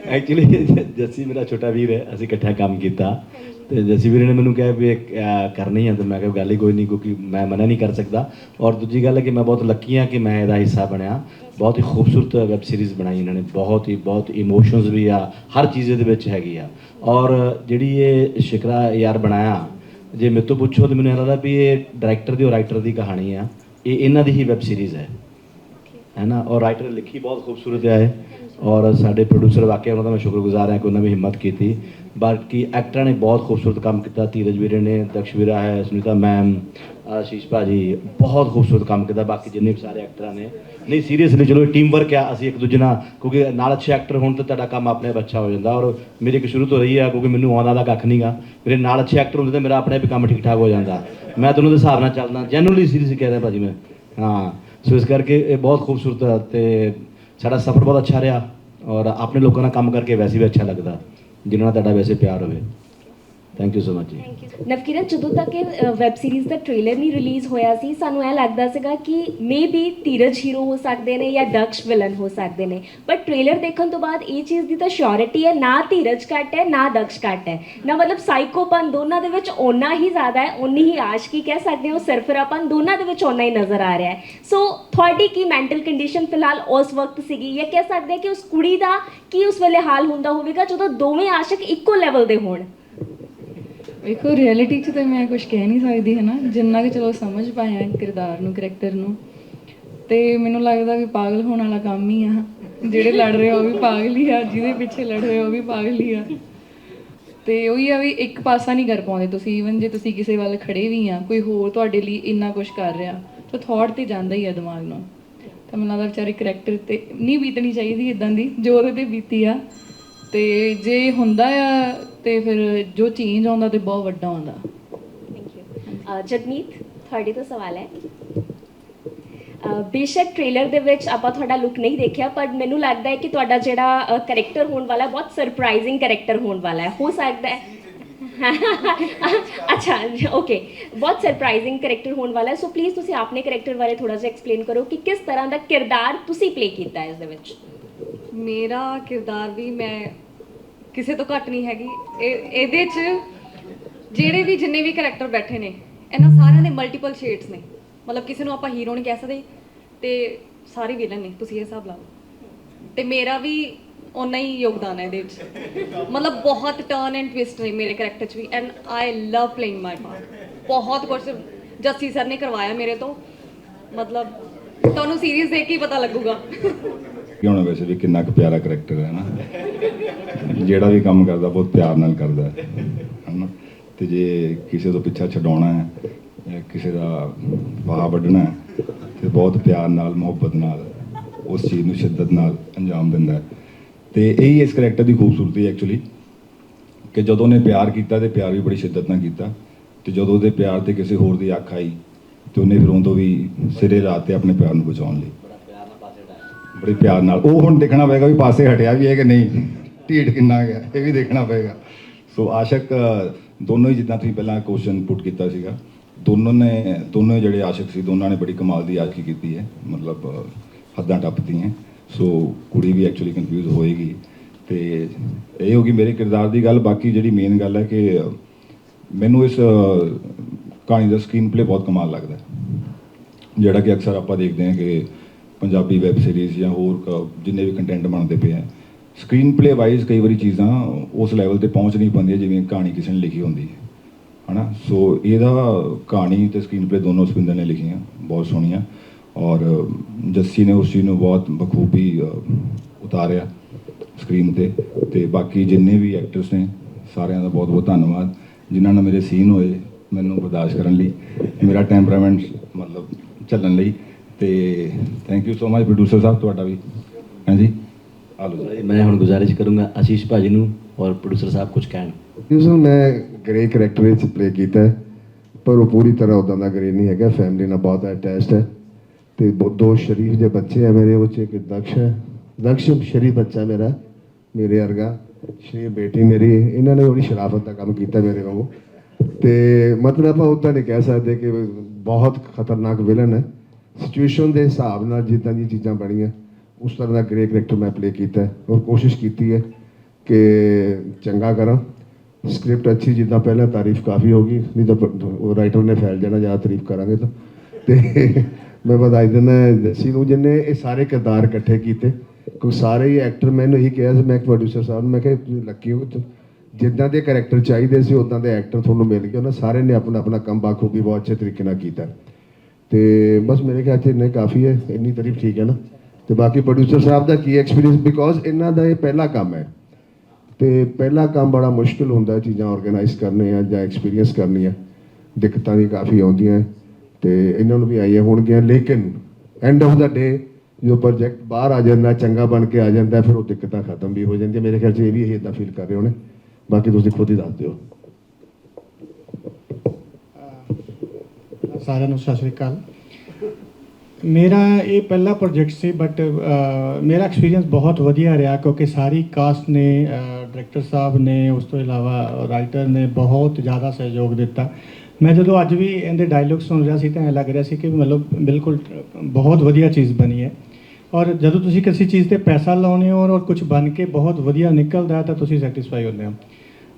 ਐਕਚੁਅਲੀ ਜੱਸੀ ਮੇਰਾ ਛੋਟਾ ਵੀਰ ਹੈ ਅਸੀਂ ਇਕੱਠਾ ਕੰਮ ਕੀਤਾ। ਤੇ ਜੱਸੀ ਵੀਰ ਨੇ ਮੈਨੂੰ ਕਿਹਾ ਵੀ ਕਰਨੀ ਹੈ ਤੇ ਮੈਂ ਕਿਹਾ ਗੱਲ ਹੀ ਕੋਈ ਨਹੀਂ ਕਿਉਂਕਿ ਮੈਂ ਮਨਾ ਨਹੀਂ ਕਰ ਸਕਦਾ। ਔਰ ਦੂਜੀ ਗੱਲ ਹੈ ਕਿ ਮੈਂ ਬਹੁਤ ਲੱਕੀ ਹਾਂ ਕਿ ਮੈਂ ਇਹਦਾ ਹਿੱਸਾ ਬਣਿਆ। ਬਹੁਤ ਹੀ ਖੂਬਸੂਰਤ ਵੈਬ ਸੀਰੀਜ਼ ਬਣਾਈ ਇਹਨਾਂ ਨੇ, ਬਹੁਤ ਹੀ, ਬਹੁਤ ਇਮੋਸ਼ਨਸ ਵੀ ਆ, ਹਰ ਚੀਜ਼ ਦੇ ਵਿੱਚ ਹੈਗੀ ਆ। ਔਰ ਜਿਹੜੀ ਇਹ ਸ਼ਿਕਰਾ ਯਾਰ ਬਣਾਇਆ, ਜੇ ਮੇਰੇ ਤੋਂ ਪੁੱਛੋ ਤਾਂ ਮੈਨੂੰ ਇਹ ਲੱਗਦਾ ਵੀ ਇਹ ਡਾਇਰੈਕਟਰ ਦੀ ਔਰ ਰਾਈਟਰ ਦੀ ਕਹਾਣੀ ਆ, ਇਹ ਇਹਨਾਂ ਦੀ ਹੀ ਵੈਬ ਸੀਰੀਜ਼ ਹੈ। ਹੈ ਨਾ? ਔਰ ਰਾਈਟਰ ਲਿਖੀ ਬਹੁਤ ਖੂਬਸੂਰਤ ਹੈ ਔਰ ਸਾਡੇ ਪ੍ਰੋਡਿਊਸਰ ਵਾਕਿਆ ਉਹਨਾਂ ਦਾ ਮੈਂ ਸ਼ੁਕਰਗੁਜ਼ਾਰ ਹਾਂ ਕਿ ਉਹਨਾਂ ਨੇ ਹਿੰਮਤ ਕੀਤੀ। ਬਾਕੀ ਐਕਟਰਾਂ ਨੇ ਬਹੁਤ ਖੂਬਸੂਰਤ ਕੰਮ ਕੀਤਾ, ਧੀਰਜ ਵੀਰੇ ਨੇ, ਦਕਸ਼ ਵੀਰਾ ਹੈ, ਸੁਨੀਤਾ ਮੈਮ, ਆਸ਼ੀਸ਼ ਭਾਜੀ, ਬਹੁਤ ਖੂਬਸੂਰਤ ਕੰਮ ਕੀਤਾ, ਬਾਕੀ ਜਿੰਨੇ ਵੀ ਸਾਰੇ ਐਕਟਰਾਂ ਨੇ। ਨਹੀਂ ਸੀਰੀਅਸਲੀ ਚਲੋ ਟੀਮ ਵਰਕ ਆ, ਅਸੀਂ ਇੱਕ ਦੂਜੇ ਨਾਲ, ਕਿਉਂਕਿ ਨਾਲ ਅੱਛੇ ਐਕਟਰ ਹੋਣ ਤੇ ਤੁਹਾਡਾ ਕੰਮ ਆਪਣੇ ਆਪ ਅੱਛਾ ਹੋ ਜਾਂਦਾ। ਔਰ ਮੇਰੀ ਇੱਕ ਸ਼ੁਰੂ ਤੋਂ ਰਹੀ ਆ, ਕਿਉਂਕਿ ਮੈਨੂੰ ਆਉਂਦਾ ਦਾ ਕੱਖ ਨਹੀਂਗਾ ਮੇਰੇ ਨਾਲ ਅੱਛੇ ਐਕਟਰ ਹੁੰਦੇ ਤੇ ਮੇਰਾ ਆਪਣੇ ਆਪ ਹੀ ਕੰਮ ਠੀਕ ਠਾਕ ਹੋ ਜਾਂਦਾ। ਮੈਂ ਤੁਹਾਨੂੰ ਦੇ ਹਿਸਾਬ ਨਾਲ ਚੱਲਦਾ ਜੈਨੂਅਲੀ ਸੀਰੀਅਸ ਕਹਿ ਰਿਹਾ ਭਾਜੀ ਮੈਂ। ਹਾਂ, ਸੋ ਇਸ ਕਰਕੇ ਇਹ ਬਹੁਤ ਖੂਬਸੂਰਤ ਹੈ ਤੇ ਸਾਡਾ ਸਫ਼ਰ ਬਹੁਤ ਅੱਛਾ ਰਿਹਾ। ਔਰ ਆਪਣੇ ਲੋਕਾਂ ਨਾਲ ਕੰਮ ਕਰਕੇ ਵੈਸੇ ਵੀ ਅੱਛਾ ਲੱਗਦਾ, ਜਿਨ੍ਹਾਂ ਨਾਲ ਤੁਹਾਡਾ ਵੈਸੇ ਪਿਆਰ ਹੋਵੇ। ਥੈਂਕ ਯੂ ਸੋ ਮਚ ਜੀ ਥੈਂਕ ਨਵਕਿਰਨ ਜਦੋਂ ਤੱਕ ਇਹ ਵੈਬ ਸੀਰੀਜ਼ ਦਾ ਟ੍ਰੇਲਰ ਨਹੀਂ ਰਿਲੀਜ਼ ਹੋਇਆ ਸੀ, ਸਾਨੂੰ ਇਹ ਲੱਗਦਾ ਸੀਗਾ ਕਿ ਮੇਬੀ ਧੀਰਜ ਹੀਰੋ ਹੋ ਸਕਦੇ ਨੇ ਜਾਂ ਦਕਸ਼ ਵਿਲਨ ਹੋ ਸਕਦੇ ਨੇ। ਪਰ ਟ੍ਰੇਲਰ ਦੇਖਣ ਤੋਂ ਬਾਅਦ ਇਹ ਚੀਜ਼ ਦੀ ਤਾਂ ਸ਼ੋਰਿਟੀ ਹੈ, ਨਾ ਧੀਰਜ ਘੱਟ ਹੈ, ਨਾ ਦਕਸ਼ ਘੱਟ ਹੈ। ਨਾ ਮਤਲਬ ਸਾਈਕੋਪਨ ਦੋਨਾਂ ਦੇ ਵਿੱਚ ਓਨਾ ਹੀ ਜ਼ਿਆਦਾ ਹੈ, ਓਨੀ ਹੀ ਆਸ਼ਕੀ ਕਹਿ ਸਕਦੇ ਹੋ, ਸਰਫਰਾਪਨ ਦੋਨਾਂ ਦੇ ਵਿੱਚ ਓਨਾ ਹੀ ਨਜ਼ਰ ਆ ਰਿਹਾ ਹੈ। ਸੋ ਤੁਹਾਡੀ ਕੀ ਮੈਂਟਲ ਕੰਡੀਸ਼ਨ ਫਿਲਹਾਲ ਉਸ ਵਕਤ ਸੀਗੀ? ਜਾਂ ਕਹਿ ਸਕਦੇ ਹਾਂ ਕਿ ਉਸ ਕੁੜੀ ਦਾ ਕੀ ਉਸ ਵੇਲੇ ਹਾਲ ਹੁੰਦਾ ਹੋਵੇਗਾ ਜਦੋਂ ਦੋਵੇਂ ਆਸ਼ਕ ਇੱਕੋ ਲੈਵਲ ਦੇ ਹੋਣ? ਵੇਖੋ ਰਿਐਲਿਟੀ 'ਚ ਤਾਂ ਮੈਂ ਕੁਝ ਕਹਿ ਨਹੀਂ ਸਕਦੀ ਹੈ ਨਾ ਜਿੰਨਾ ਕਿ ਚਲੋ ਸਮਝ ਪਾਇਆ ਕਿਰਦਾਰ ਨੂੰ ਕਰੈਕਟਰ ਨੂੰ, ਤੇ ਮੈਨੂੰ ਲੱਗਦਾ ਵੀ ਪਾਗਲ ਹੋਣ ਵਾਲਾ ਕੰਮ ਹੀ ਆ। ਜਿਹੜੇ ਲੜ ਰਹੇ ਉਹ ਵੀ ਪਾਗਲ ਹੀ ਆ, ਜਿਹਦੇ ਪਿੱਛੇ ਲੜ ਰਹੇ ਉਹ ਵੀ ਪਾਗਲ ਹੀ ਆ। ਤੇ ਉਹੀ ਆ ਵੀ ਇੱਕ ਪਾਸਾ ਨਹੀਂ ਕਰ ਪਾਉਂਦੇ ਤੁਸੀਂ ਈਵਨ ਜੇ ਤੁਸੀਂ ਕਿਸੇ ਵੱਲ ਖੜੇ ਵੀ ਆ, ਕੋਈ ਹੋਰ ਤੁਹਾਡੇ ਲਈ ਇੰਨਾ ਕੁਝ ਕਰ ਰਿਹਾ, ਤਾਂ ਥਾਟ ਤੇ ਜਾਂਦਾ ਹੀ ਆ ਦਿਮਾਗ ਨੂੰ। ਤਾਂ ਮੈਨੂੰ ਲੱਗਦਾ ਵਿਚਾਰੇ ਕਰੈਕਟਰ ਤੇ ਨਹੀਂ ਬੀਤਣੀ ਚਾਹੀਦੀ ਇਦਾਂ ਦੀ, ਜੋ ਉਹਦੇ ਤੇ ਬੀਤੀ ਆ। ਤੇ ਜੇ ਹੁੰਦਾ ਆ ਤੇ ਫਿਰ ਜੋ ਚੇਂਜ ਆਉਂਦਾ ਤੇ ਬਹੁਤ ਵੱਡਾ ਆਉਂਦਾ। ਥੈਂਕ ਯੂ ਜਗਮੀਤ ਤੁਹਾਡੇ ਤੋਂ ਸਵਾਲ ਹੈ। ਬੇਸ਼ੱਕ ਟ੍ਰੇਲਰ ਦੇ ਵਿੱਚ ਆਪਾਂ ਤੁਹਾਡਾ ਲੁੱਕ ਨਹੀਂ ਦੇਖਿਆ, ਪਰ ਮੈਨੂੰ ਲੱਗਦਾ ਹੈ ਕਿ ਤੁਹਾਡਾ ਜਿਹੜਾ ਕੈਰੈਕਟਰ ਹੋਣ ਵਾਲਾ ਬਹੁਤ ਸਰਪ੍ਰਾਈਜ਼ਿੰਗ ਕੈਰੈਕਟਰ ਹੋਣ ਵਾਲਾ ਹੈ। ਹੋ ਸਕਦਾ ਹੈ। ਅੱਛਾ ਓਕੇ ਬਹੁਤ ਸਰਪ੍ਰਾਈਜ਼ਿੰਗ ਕੈਰੈਕਟਰ ਹੋਣ ਵਾਲਾ ਹੈ। ਸੋ ਪਲੀਜ਼ ਤੁਸੀਂ ਆਪਣੇ ਕੈਰੈਕਟਰ ਬਾਰੇ ਥੋੜਾ ਜਿਹਾ ਐਕਸਪਲੇਨ ਕਰੋ ਕਿ ਕਿਸ ਤਰ੍ਹਾਂ ਦਾ ਕਿਰਦਾਰ ਤੁਸੀਂ ਪਲੇ ਕੀਤਾ ਹੈ ਇਸ ਦੇ ਵਿੱਚ। ਮੇਰਾ ਕਿਰਦਾਰ ਵੀ ਮੈਂ ਕਿਸੇ ਤੋਂ ਘੱਟ ਨਹੀਂ ਹੈਗੀ। ਇਹ, ਇਹਦੇ 'ਚ ਜਿਹੜੇ ਵੀ ਜਿੰਨੇ ਵੀ ਕੈਰੈਕਟਰ ਬੈਠੇ ਨੇ, ਇਹਨਾਂ ਸਾਰਿਆਂ ਦੇ ਮਲਟੀਪਲ ਸ਼ੇਡਸ ਨੇ। ਮਤਲਬ ਕਿਸੇ ਨੂੰ ਆਪਾਂ ਹੀਰੋ ਨਹੀਂ ਕਹਿ ਸਕਦੇ ਤੇ ਸਾਰੇ ਵਿਲਨ ਨੇ, ਤੁਸੀਂ ਇਹ ਹਿਸਾਬ ਲਾ ਲਓ। ਤੇ ਮੇਰਾ ਵੀ ਓਨਾ ਹੀ ਯੋਗਦਾਨ ਹੈ ਇਹਦੇ ਵਿੱਚ ਮਤਲਬ ਬਹੁਤ ਟਰਨ ਐਂਡ ਟਵਿਸਟ ਨੇ ਮੇਰੇ ਕੈਰੈਕਟਰ 'ਚ ਵੀ। And I love playing my part ਬਹੁਤ ਕੁਝ ਜੱਸੀ ਸਰ ਨੇ ਕਰਵਾਇਆ ਮੇਰੇ ਤੋਂ। ਮਤਲਬ ਤੁਹਾਨੂੰ ਸੀਰੀਜ਼ ਦੇਖ ਕੇ ਹੀ ਪਤਾ ਲੱਗੂਗਾ। ਕਿ ਹੁਣ ਵੈਸੇ ਵੀ ਕਿੰਨਾ ਕੁ ਪਿਆਰਾ ਕਰੈਕਟਰ ਹੈ ਨਾ। ਜਿਹੜਾ ਵੀ ਕੰਮ ਕਰਦਾ, ਬਹੁਤ ਪਿਆਰ ਨਾਲ ਕਰਦਾ ਹੈ, ਹਨਾ। ਤੇ ਜੇ ਕਿਸੇ ਤੋਂ ਪਿੱਛਾ ਛਡਾਉਣਾ ਹੈ, ਜਾਂ ਕਿਸੇ ਦਾ ਵਾਹ ਵੱਢਣਾ ਹੈ, ਤੇ ਬਹੁਤ ਪਿਆਰ ਨਾਲ, ਮੁਹੱਬਤ ਨਾਲ, ਉਸ ਚੀਜ਼ ਨੂੰ ਸ਼ਿੱਦਤ ਨਾਲ ਅੰਜਾਮ ਦਿੰਦਾ ਹੈ। ਤੇ ਇਹੀ ਇਸ ਕਰੈਕਟਰ ਦੀ ਖੂਬਸੂਰਤੀ ਐਕਚੁਅਲੀ ਕਿ ਜਦੋਂ ਉਹਨੇ ਪਿਆਰ ਕੀਤਾ ਤੇ ਪਿਆਰ ਵੀ ਬੜੀ ਸ਼ਿੱਦਤ ਨਾਲ ਕੀਤਾ, ਤੇ ਜਦੋਂ ਉਹਦੇ ਪਿਆਰ ਤੇ ਕਿਸੇ ਹੋਰ ਦੀ ਅੱਖ ਆਈ, ਤੇ ਉਹਨੇ ਫਿਰ ਉਹ ਵੀ ਸਿਰੇ ਲਾਤੇ ਆਪਣੇ ਪਿਆਰ ਨੂੰ ਬਚਾਉਣ ਲਈ। ਬੜੇ ਪਿਆਰ ਨਾਲ। ਉਹ ਹੁਣ ਦੇਖਣਾ ਪਏਗਾ ਵੀ ਪਾਸੇ ਹਟਿਆ ਵੀ ਹੈ ਕਿ ਨਹੀਂ। ਢੀਠ ਕਿੰਨਾ ਗਿਆ ਇਹ ਵੀ ਦੇਖਣਾ ਪਏਗਾ। ਸੋ ਆਸ਼ਕ ਦੋਨੋਂ ਹੀ ਜਿੱਦਾਂ ਤੁਸੀਂ ਪਹਿਲਾਂ ਕੁਐਸਚਨ ਪੁੱਟ ਕੀਤਾ ਸੀਗਾ, ਦੋਨੋਂ ਨੇ, ਦੋਨੋਂ ਜਿਹੜੇ ਆਸ਼ਕ ਸੀ, ਦੋਨਾਂ ਨੇ ਬੜੀ ਕਮਾਲ ਦੀ ਆਸ਼ਕੀ ਕੀਤੀ ਹੈ। ਮਤਲਬ ਹੱਦਾਂ ਟੱਪਦੀਆਂ ਸੋ ਕੁੜੀ ਵੀ ਐਕਚੁਅਲੀ ਕਨਫਿਊਜ਼ ਹੋਏਗੀ। ਤੇ ਇਹ ਹੋ ਗਈ ਮੇਰੇ ਕਿਰਦਾਰ ਦੀ ਗੱਲ। ਬਾਕੀ ਜਿਹੜੀ ਮੇਨ ਗੱਲ ਹੈ ਕਿ ਮੈਨੂੰ ਇਸ ਕਹਾਣੀ ਦਾ ਸਕਰੀਨ ਪਲੇ ਬਹੁਤ ਕਮਾਲ ਲੱਗਦਾ ਜਿਹੜਾ ਕਿ ਅਕਸਰ ਆਪਾਂ ਦੇਖਦੇ ਹਾਂ ਕਿ ਪੰਜਾਬੀ ਵੈਬ ਸੀਰੀਜ਼ ਜਾਂ ਹੋਰ ਕ- ਜਿੰਨੇ ਵੀ ਕੰਟੈਂਟ ਬਣਦੇ ਪਏ ਆ। ਸਕਰੀਨ ਪਲੇ ਵਾਈਜ਼ ਕਈ ਵਾਰੀ ਚੀਜ਼ਾਂ ਉਸ ਲੈਵਲ ਤੇ ਪਹੁੰਚ ਨਹੀਂ ਪਾਉਂਦੀਆਂ ਜਿਵੇਂ ਕਹਾਣੀ ਕਿਸੇ ਨੇ ਲਿਖੀ ਹੁੰਦੀ ਹੈ। ਹਨਾ? ਸੋ ਇਹਦਾ ਕਹਾਣੀ ਤੇ ਸਕਰੀਨ ਪਲੇ ਦੋਨੋਂ ਸਪਿੰਦਰ ਨੇ ਲਿਖੀਆਂ, ਬਹੁਤ ਸੋਹਣੀਆਂ। ਔਰ ਜੱਸੀ ਨੇ ਉਸ ਚੀਜ਼ ਨੂੰ ਬਹੁਤ ਬਖੂਬੀ ਉਤਾਰਿਆ ਸਕਰੀਨ ਤੇ। ਤੇ ਬਾਕੀ ਜਿੰਨੇ ਵੀ ਐਕਟਰਸ ਨੇ, ਸਾਰਿਆਂ ਦਾ ਬਹੁਤ ਬਹੁਤ ਧੰਨਵਾਦ। ਜਿਨ੍ਹਾਂ ਨਾਲ ਮੇਰੇ ਸੀਨ ਹੋਏ, ਮੈਨੂੰ ਬਰਦਾਸ਼ਤ ਕਰਨ ਲਈ, ਮੇਰਾ ਟੈਂਪਰਾਮੈਂਟ ਮਤਲਬ ਚੱਲਣ ਲਈ। ਤੇ thank you so much producer ਸਾਹਿਬ ਤੁਹਾਡਾ ਵੀ। ਹਾਂਜੀ? ਆ ਲਓ ਜੀ ਮੈਂ ਹੁਣ ਗੁਜ਼ਾਰਿਸ਼ ਕਰੂੰਗਾ ਆਸ਼ੀਸ਼ ਭਾਜੀ ਨੂੰ ਔਰ ਪ੍ਰੋਡਿਊਸਰ ਸਾਹਿਬ ਕੁਝ ਕਹਿਣ। ਯੂਸਫ ਮੈਂ ਗ੍ਰੇ ਕਰੈਕਟਰ ਵਿੱਚ ਪਲੇ ਕੀਤਾ ਹੈ, ਪਰ ਉਹ ਪੂਰੀ ਤਰ੍ਹਾਂ ਉਦਾਂ ਦਾ ਗ੍ਰੇ ਨਹੀਂ ਹੈਗਾ ਫੈਮਿਲੀ ਨਾਲ ਬਹੁਤ ਅਟੈਚਡ ਹੈ। ਤੇ ਦੋ- ਸ਼ਰੀਫ ਦੇ ਬੱਚੇ ਆ ਮੇਰੇ ਉਹ 'ਚ ਇੱਕ ਦਕਸ਼ ਹੈ। ਦਕਸ਼ ਸ਼ਰੀਫ ਬੱਚਾ ਮੇਰਾ ਮੇਰੇ ਵਰਗਾ। ਸ਼ਰੀਫ ਬੇਟੀ ਮੇਰੀ ਇਹਨਾਂ ਨੇ ਬੜੀ ਸ਼ਰਾਫਤ ਦਾ ਕੰਮ ਕੀਤਾ ਮੇਰੇ ਵਾਂਗੂ। ਤੇ ਮਤਲਬ ਆਪਾਂ ਉਦਾਂ ਨਹੀਂ ਕਹਿ ਸਕਦੇ ਕਿ ਬਹੁਤ ਖਤਰਨਾਕ ਵਿਲਨ ਹੈ। ਸਿਚੁਏਸ਼ਨ ਦੇ ਹਿਸਾਬ ਨਾਲ ਜਿੱਦਾਂ ਦੀਆਂ ਚੀਜ਼ਾਂ ਬਣੀਆਂ, ਉਸ ਤਰ੍ਹਾਂ ਦਾ ਗ੍ਰੇ ਕਰੈਕਟਰ ਮੈਂ ਪਲੇ ਕੀਤਾ ਔਰ ਕੋਸ਼ਿਸ਼ ਕੀਤੀ ਹੈ ਕਿ ਚੰਗਾ ਕਰਾਂ। ਸਕ੍ਰਿਪਟ ਅੱਛੀ ਜਿੱਦਾਂ ਪਹਿਲਾਂ ਤਾਰੀਫ ਕਾਫੀ ਹੋ ਗਈ, ਨਹੀਂ ਤਾਂ ਉਹ ਰਾਈਟਰ ਨੇ ਫੈਲ ਜਾਣਾ, ਜ਼ਿਆਦਾ ਤਾਰੀਫ ਕਰਾਂਗੇ ਤਾਂ। ਤੇ ਮੈਂ ਵਧਾਈ ਦਿੰਦਾ ਜੱਸੀ ਨੂੰ ਜਿਹਨੇ ਇਹ ਸਾਰੇ ਕਿਰਦਾਰ ਇਕੱਠੇ ਕੀਤੇ। ਕਿਉਂਕਿ ਸਾਰੇ ਹੀ ਐਕਟਰ ਮੈਨੂੰ ਇਹੀ ਕਿਹਾ ਸੀ, ਮੈਂ ਪ੍ਰੋਡਿਊਸਰ ਸਾਹਿਬ ਨੂੰ, ਮੈਂ ਕਿਹਾ, ਤੁਸੀਂ ਲੱਕੀ ਹੋ ਜਿੱਦਾਂ ਦੇ ਕਰੈਕਟਰ ਚਾਹੀਦੇ ਸੀ ਉਦਾਂ ਦੇ ਐਕਟਰ ਤੁਹਾਨੂੰ ਮਿਲ ਗਏ, ਉਹਨਾਂ ਸਾਰੇ ਨੇ ਆਪਣਾ ਆਪਣਾ ਕੰਮ ਬਾਖੂਬੀ ਬਹੁਤ ਅੱਛੇ ਤਰੀਕੇ ਨਾਲ ਕੀਤਾ ਤੇ ਬਸ ਮੇਰੇ ਖਿਆਲ 'ਚ ਇੰਨੇ ਕਾਫੀ ਹੈ, ਇੰਨੀ ਤਾਰੀਫ ਠੀਕ ਹੈ ਨਾ। ਤੇ ਬਾਕੀ ਪ੍ਰੋਡਿਊਸਰ ਸਾਹਿਬ ਦਾ ਕੀ ਐਕਸਪੀਰੀਅੰਸ ਬਿਕੋਜ਼ ਇਹਨਾਂ ਦਾ ਇਹ ਪਹਿਲਾ ਕੰਮ ਹੈ। ਤੇ ਪਹਿਲਾ ਕੰਮ ਬੜਾ ਮੁਸ਼ਕਿਲ ਹੁੰਦਾ ਚੀਜ਼ਾਂ ਆਰਗੇਨਾਈਜ਼ ਕਰਨੀਆਂ ਜਾਂ ਐਕਸਪੀਰੀਅੰਸ ਕਰਨੀਆਂ। ਦਿੱਕਤਾਂ ਵੀ ਕਾਫੀ ਆਉਂਦੀਆਂ ਤੇ ਇਹਨਾਂ ਨੂੰ ਵੀ ਆਈਆਂ ਹੋਣਗੀਆਂ, ਲੇਕਿਨ ਐਂਡ ਆਫ ਦਾ ਡੇ ਜੋ ਪ੍ਰੋਜੈਕਟ ਬਾਹਰ ਆ ਜਾਂਦਾ, ਚੰਗਾ ਬਣ ਕੇ ਆ ਜਾਂਦਾ, ਫਿਰ ਉਹ ਦਿੱਕਤਾਂ ਖਤਮ ਵੀ ਹੋ ਜਾਂਦੀਆਂ। ਮੇਰੇ ਖਿਆਲ 'ਚ ਇਹ ਵੀ ਇਹ ਇਦਾਂ ਫੀਲ ਕਰ ਰਹੇ ਹੋਣੇ। ਬਾਕੀ ਤੁਸੀਂ ਖੁਦ ਹੀ ਦੱਸ ਦਿਓ। ਸਾਰਿਆਂ ਨੂੰ ਸਤਿ ਸ਼੍ਰੀ ਅਕਾਲ। ਮੇਰਾ ਇਹ ਪਹਿਲਾ ਪ੍ਰੋਜੈਕਟ ਸੀ ਬਟ ਮੇਰਾ ਐਕਸਪੀਰੀਅੰਸ ਬਹੁਤ ਵਧੀਆ ਰਿਹਾ ਕਿਉਂਕਿ ਸਾਰੀ ਕਾਸਟ ਨੇ ਡਾਇਰੈਕਟਰ ਸਾਹਿਬ ਨੇ, ਉਸ ਤੋਂ ਇਲਾਵਾ ਰਾਈਟਰ ਨੇ ਬਹੁਤ ਜ਼ਿਆਦਾ ਸਹਿਯੋਗ ਦਿੱਤਾ। ਮੈਂ ਜਦੋਂ ਅੱਜ ਵੀ ਇਹਦੇ ਡਾਇਲੌਗ ਸੁਣ ਰਿਹਾ ਸੀ ਤਾਂ ਐਂ ਲੱਗ ਰਿਹਾ ਸੀ ਕਿ ਮਤਲਬ ਬਿਲਕੁਲ ਬਹੁਤ ਵਧੀਆ ਚੀਜ਼ ਬਣੀ ਹੈ। ਔਰ ਜਦੋਂ ਤੁਸੀਂ ਕਿਸੇ ਚੀਜ਼ ਤੇ ਪੈਸਾ ਲਾਉਂਦੇ ਹੋ ਔਰ ਕੁਝ ਬਣ ਕੇ ਬਹੁਤ ਵਧੀਆ ਨਿਕਲਦਾ ਤਾਂ ਤੁਸੀਂ ਸੈਟੀਸਫਾਈ ਹੁੰਦੇ ਹੋ।